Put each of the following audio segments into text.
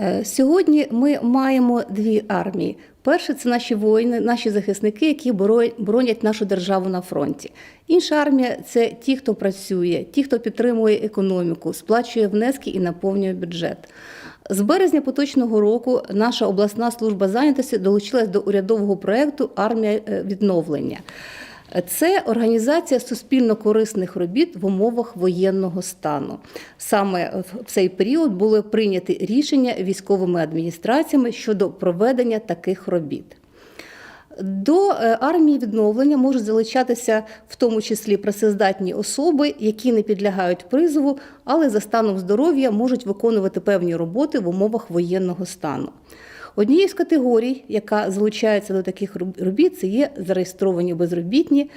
Е, Сьогодні ми маємо дві армії. Перше це наші воїни, наші захисники, які боронять нашу державу на фронті. Інша армія це ті, хто працює, ті, хто підтримує економіку, сплачує внески і наповнює бюджет. З березня поточного року наша обласна служба зайнятості долучилась до урядового проєкту Армія е, відновлення. Це організація суспільно корисних робіт в умовах воєнного стану. Саме в цей період були прийняті рішення військовими адміністраціями щодо проведення таких робіт. До е, армії відновлення можуть залучатися в тому числі працездатні особи, які не підлягають призову, але за станом здоров'я можуть виконувати певні роботи в умовах воєнного стану. Однією з категорій, яка залучається до таких робіт, це є зареєстровані безробітні.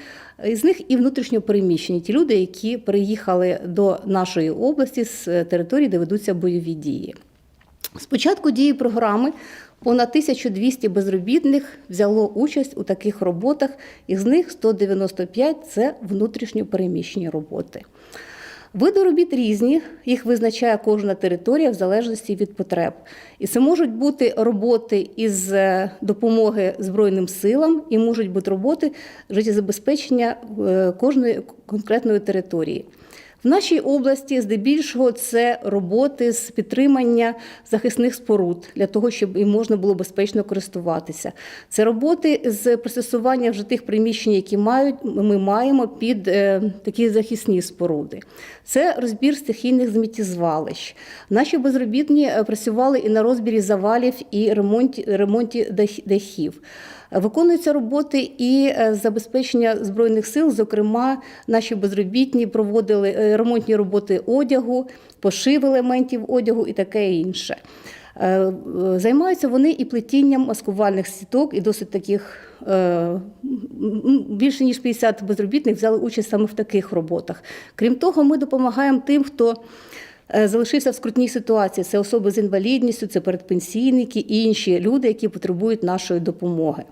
З них і внутрішньо переміщені ті люди, які переїхали до нашої області з е, території, де ведуться бойові дії. З початку дії програми понад 1200 безробітних взяло участь у таких роботах, із них 195 – це внутрішньо переміщені роботи. Види робіт різні, їх визначає кожна територія в залежності від потреб. І це можуть бути роботи із е, допомоги Збройним силам, і можуть бути роботи життєзабезпечення е, кожної конкретної території. В нашій області здебільшого це роботи з підтримання захисних споруд для того, щоб їм можна було безпечно користуватися. Це роботи з пристосування вже тих приміщень, які мають ми маємо під е, такі захисні споруди. Це розбір стихійних зміттєзвалищ. Наші безробітні е, працювали і на розбірі завалів, і ремонті, ремонті дах- дахів. Виконуються роботи і е, забезпечення збройних сил. Зокрема, наші безробітні проводили е, ремонтні роботи одягу, пошив елементів одягу і таке інше. Е, Займаються вони і плетінням маскувальних сіток, і досить таких більше ніж 50 безробітних взяли участь саме в таких роботах. Крім того, ми допомагаємо тим, хто залишився в скрутній ситуації. Це особи з інвалідністю, це передпенсійники і інші люди, які потребують нашої допомоги.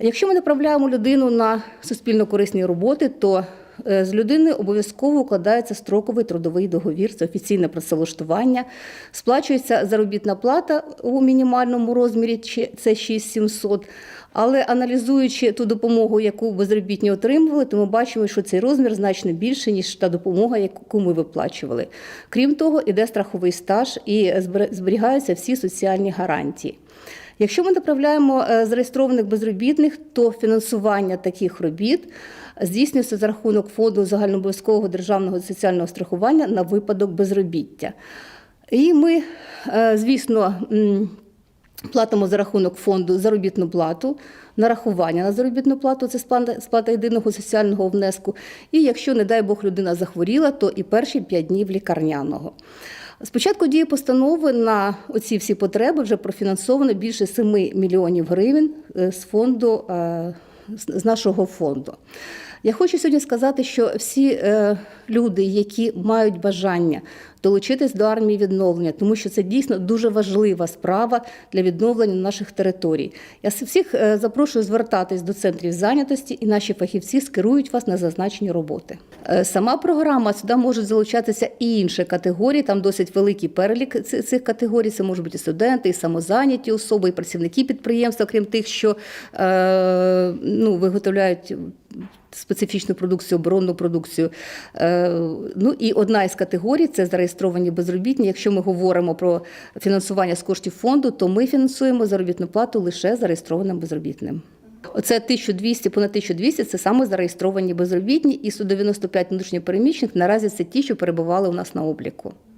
Якщо ми направляємо людину на суспільно корисні роботи, то е, з людини обов'язково укладається строковий трудовий договір, це офіційне працевлаштування, сплачується заробітна плата у мінімальному розмірі, чи- це 6700. Але аналізуючи ту допомогу, яку безробітні отримували, то ми бачимо, що цей розмір значно більше, ніж та допомога, яку ми виплачували. Крім того, іде страховий стаж і зберігаються всі соціальні гарантії. Якщо ми направляємо е, зареєстрованих безробітних, то фінансування таких робіт здійснюється за рахунок фонду загальнообов'язкового державного соціального страхування на випадок безробіття. І ми, е, звісно, платимо за рахунок фонду заробітну плату, нарахування на заробітну плату це сплата єдиного соціального внеску. І якщо, не дай Бог, людина захворіла, то і перші 5 днів лікарняного. З початку дії постанови на оці всі потреби вже профінансовано більше 7 мільйонів гривень е, з фонду е, з нашого фонду. Я хочу сьогодні сказати, що всі е, люди, які мають бажання долучитись до армії відновлення, тому що це дійсно дуже важлива справа для відновлення наших територій. Я всіх е, запрошую звертатись до центрів зайнятості, і наші фахівці скерують вас на зазначені роботи. Е, Сама програма сюди можуть залучатися і інші категорії. Там досить великий перелік цих категорій. Це можуть бути і студенти, і самозайняті особи, і працівники підприємства, крім тих, що е, ну, виготовляють специфічну продукцію, оборонну продукцію. Е, Ну і одна із категорій це зареєстровані безробітні. Якщо ми говоримо про фінансування з коштів фонду, то ми фінансуємо заробітну плату лише зареєстрованим безробітним. Оце 1200, понад 1200 – це саме зареєстровані безробітні, і 195 внутрішньопереміщених наразі це ті, що перебували у нас на обліку.